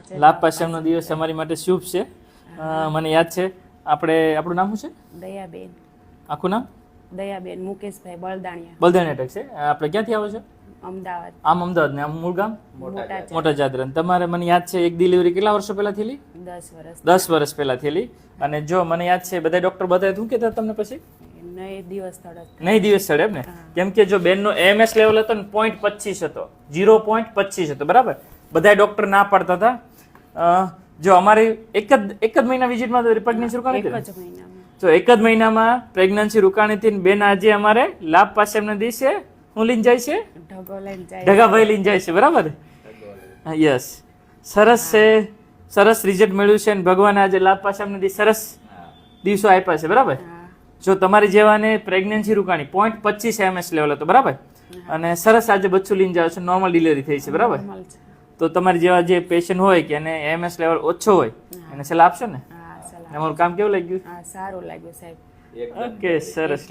લાભ પાસમનો દિવસ અમારી માટે શુભ છે. મને યાદ છે આપણે આપણું નામ શું છે? દયાબેન. આખું નામ? દયાબેન મુકેશભાઈ બળદાણિયા. બળદાણિયા અટક છે. આપણે ક્યાંથી આવો છો? અમદાવાદ. આમ અમદાવાદ ને આમ મૂળ ગામ? મોટા જાદરન તમારે મને યાદ છે એક ડિલિવરી કેટલા વર્ષો પહેલા થયેલી? દસ વર્ષ. દસ વર્ષ પહેલા થયેલી. અને જો મને યાદ છે બધા ડોક્ટર બતાવે શું કહેતા તમને પછી? નહીં દિવસ સ્થળ નહીં દિવસ ચડે એમ ને? કેમ કે જો બેનનો એમએસ લેવલ હતો ને પોઈન્ટ પચીસ હતો. જીરો પોઈન્ટ પચીસ હતો બરાબર? બધા ડોક્ટર ના પાડતા હતા. જો અમારી એક જ એક જ મહિના વિઝિટમાં પ્રેગ્નન્સી રોકાણી હતી તો એક જ મહિનામાં પ્રેગ્નન્સી રોકાણી હતી બેન આજે અમારે લાભ પાસે એમને દિવસે હું લઈને જાય છે? ઢગાભાઈ લઈને જાય છે. બરાબર? યસ સરસ છે. સરસ રિઝલ્ટ મળ્યું છે અને ભગવાન આજે લાભ પાસે અમને સરસ દિવસો આપ્યા છે બરાબર? જો તમારી જેવાને પ્રેગ્નન્સી રોકાણી પોઈન્ટ પચીસ એમએસ લેવલ હતો બરાબર? અને સરસ આજે બચ્ચું લઈને જાવ છો નોર્મલ ડિલિવરી થઈ છે બરાબર? તો તમારી જેવા જે પેશન્ટ હોય કે એને એમએસ લેવલ ઓછો હોય એને સલાહ આપશો ને? અમારું કામ કેવું લાગ્યું? સારું લાગ્યું સાહેબ. ઓકે સરસ.